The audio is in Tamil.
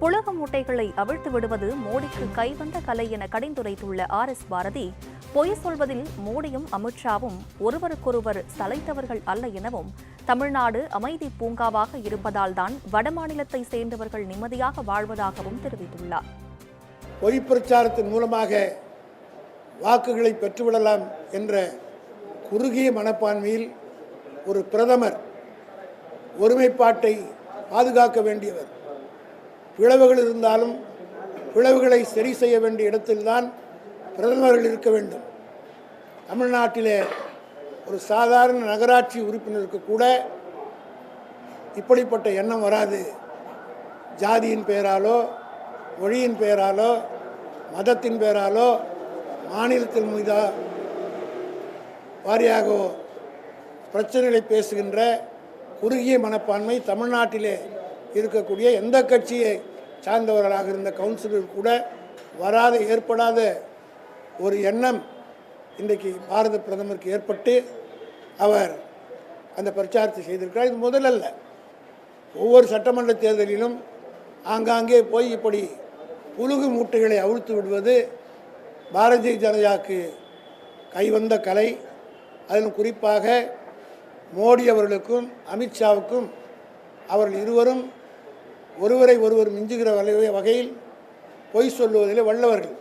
புலக மூட்டைகளை அவிழ்த்து விடுவது மோடிக்கு கைவந்த கலை என கடிந்துரைத்துள்ள ஆர் எஸ் பாரதி பொய் சொல்வதில் மோடியும் அமித்ஷாவும் ஒருவருக்கொருவர் சளைத்தவர்கள் அல்ல எனவும் தமிழ்நாடு அமைதி பூங்காவாக இருப்பதால்தான் வடமாநிலத்தை சேர்ந்தவர்கள் நிம்மதியாக வாழ்வதாகவும் தெரிவித்துள்ளார். பொய் பிரச்சாரத்தின் மூலமாக வாக்குகளை பெற்றுவிடலாம் என்ற குறுகிய மனப்பான்மையில் ஒரு பிரதமர் ஒருமைப்பாட்டை பாதுகாக்க வேண்டியவர். பிளவுகள் இருந்தாலும் பிளவுகளை சரி செய்ய வேண்டிய இடத்தில்தான் பிரதமர்கள் இருக்க வேண்டும். தமிழ்நாட்டிலே ஒரு சாதாரண நகராட்சி உறுப்பினருக்கு கூட இப்படிப்பட்ட எண்ணம் வராது. ஜாதியின் பெயராலோ மொழியின் பெயராலோ மதத்தின் பெயராலோ மாநிலத்தின் மீதா வாரியாக பிரச்சனைகளை பேசுகின்ற குறுகிய மனப்பான்மை தமிழ்நாட்டிலே இருக்கக்கூடிய எந்த கட்சியை சார்ந்தவர்களாக இருந்த கவுன்சிலர் கூட வராத ஏற்படாத ஒரு எண்ணம் இன்றைக்கு பாரத பிரதமருக்கு ஏற்பட்டு அவர் அந்த பிரச்சாரத்தை செய்திருக்கிறார். இது முதலல்ல. ஒவ்வொரு சட்டமன்ற தேர்தலிலும் ஆங்காங்கே போய் இப்படி புழுகு மூட்டைகளை அவிழ்த்து விடுவது பாரதிய ஜனதாக்கு கைவந்த கலை. அதிலும் குறிப்பாக மோடி அவர்களுக்கும் அமித்ஷாவுக்கும் அவர்கள் இருவரும் ஒருவரை ஒருவர் மிஞ்சுகிற வகையில் பொய் சொல்லுவதிலே வல்லவர்கள்.